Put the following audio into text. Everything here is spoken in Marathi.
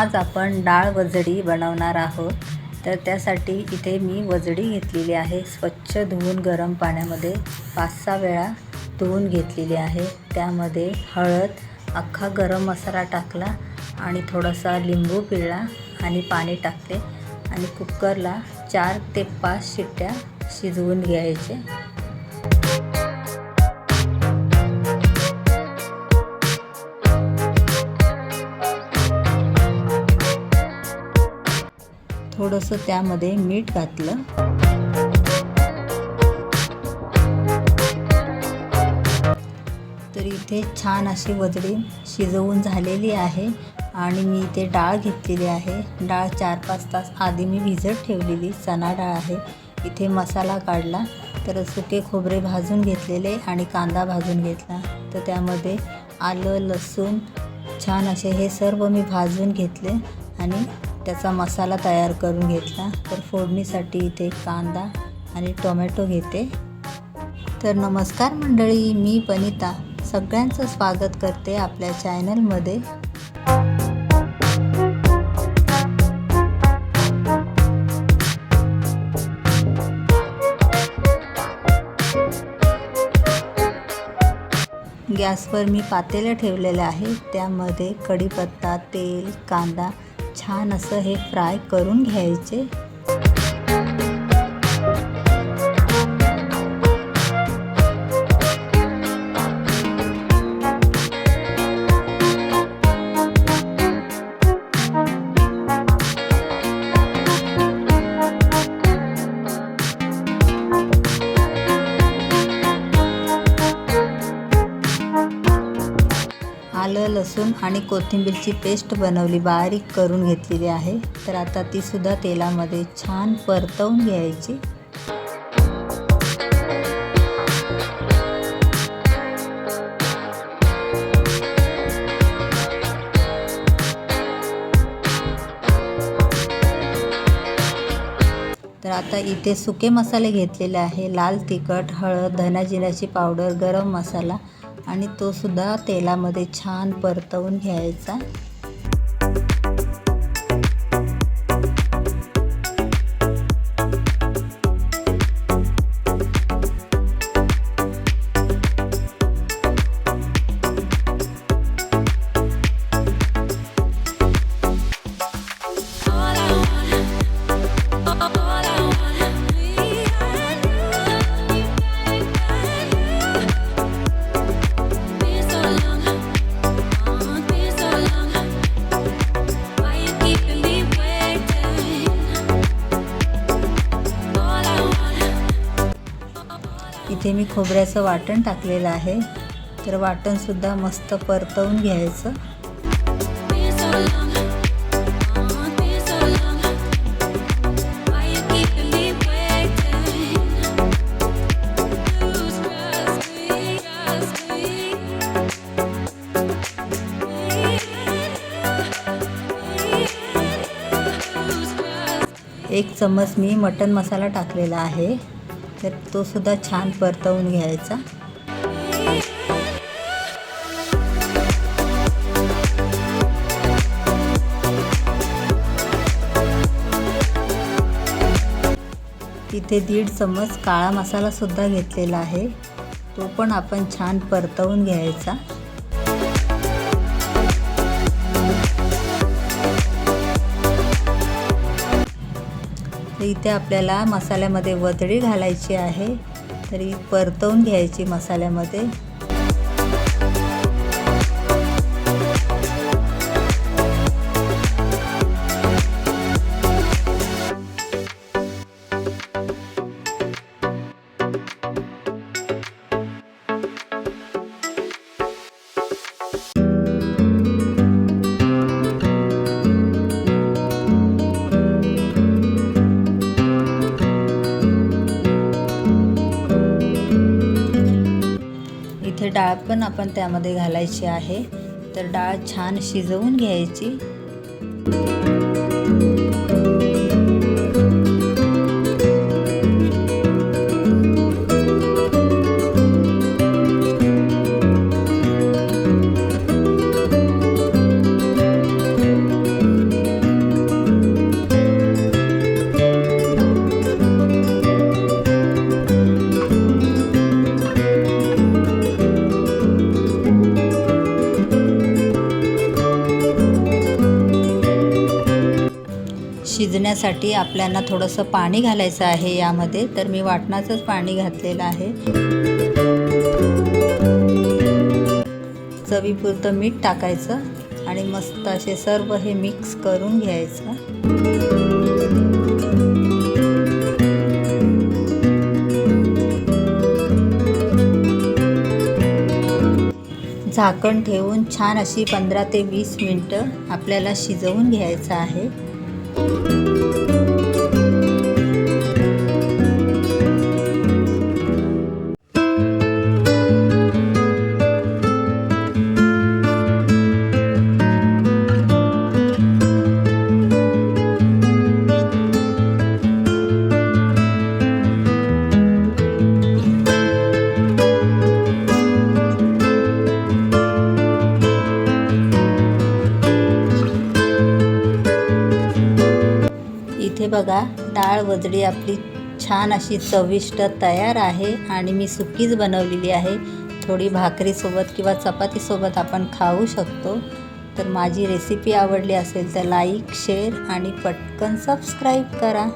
आज आपण डाळ वजडी बनवणार आहोत. तर त्यासाठी इथे मी वजडी घेतलेली आहे. स्वच्छ धुवून गरम पाण्यामध्ये पाच सहा वेळा धुवून घेतलेली आहे. त्यामध्ये हळद अख्खा गरम मसाला टाकला आणि थोडासा लिंबू पिळला आणि पाणी टाकले. आणि कुकरला चार ते पाच शिट्ट्या शिजवून घ्यायचे. थोडंसं त्यामध्ये मीठ घातलं. तर इथे छान अशी वजडी शिजवून झालेली आहे आणि मी इथे डाळ घेतलेली आहे. डाळ चार पाच तास आधी मी भिजत ठेवलेली चणा डाळ आहे. इथे मसाला काढला तर सुके खोबरे भाजून घेतलेले आणि कांदा भाजून घेतला. तर त्यामध्ये आलं लसूण छान असे हे सर्व मी भाजून घेतले आणि त्याचा मसाला तयार करून घेतला. तर फोडणीसाठी इथे कांदा आणि टोमॅटो घेते. तर नमस्कार मंडळी मी पनिता. सगळ्यांचं स्वागत करते आपल्या चॅनलमध्ये. गॅसवर मी पातेलं ठेवलेलं आहे. त्यामध्ये कढीपत्ता तेल कांदा छान असं हे फ्राय करून घ्यायचे. आलं लसूण आणि कोथिंबीरची पेस्ट बनवली बारीक करून घेतलेली आहे. तर आता ती सुद्धा तेलामध्ये छान परतवून घ्यायची. तर आता इथे सुके मसाले घेतलेले आहे. लाल तिखट हळद धना जिऱ्याची पावडर गरम मसाला आणि तो सुद्धा तेलामध्ये छान परतवून घ्यायचा. इथे मी खोबऱ्याचं वाटण टाकलेलं आहे. तर वाटणसुद्धा मस्त परतवून घ्यायचं. एक चम्मच मी मटन मसाला टाकलेला आहे. तर तो सुद्धा छान परतवून घ्यायचा. तिथे दीड चम्मच काळा मसालासुद्धा घेतलेला आहे. तो पण आपण छान परतवून घ्यायचा. तर इथे आपल्याला मसाल्यामध्ये वतळी घालायची आहे. तरी परतवून घ्यायची मसाल्यामध्ये. डाळ पण आपण त्यामध्ये घालायची आहे. तर डाळ छान शिजवून घ्यायची. शिजण्यासाठी आपल्याला थोडंसं पाणी घालायचं आहे यामध्ये. तर मी वाटणाचंच पाणी घातलेलं आहे. चवीपुरतं मीठ टाकायचं आणि मस्त असे सर्व हे मिक्स करून घ्यायचं. झाकण ठेवून छान अशी पंधरा ते वीस मिनटं आपल्याला शिजवून घ्यायचं आहे. डाळ वजडी आपली छान अशी चविष्ट तयार आहे आणि मी सुकीच बनवलेली आहे. थोडी भाकरीसोबत किंवा चपातीसोबत आपण खाऊ शकतो. तर माझी रेसिपी आवडली असेल तर लाईक शेअर आणि पटकन सबस्क्राईब करा.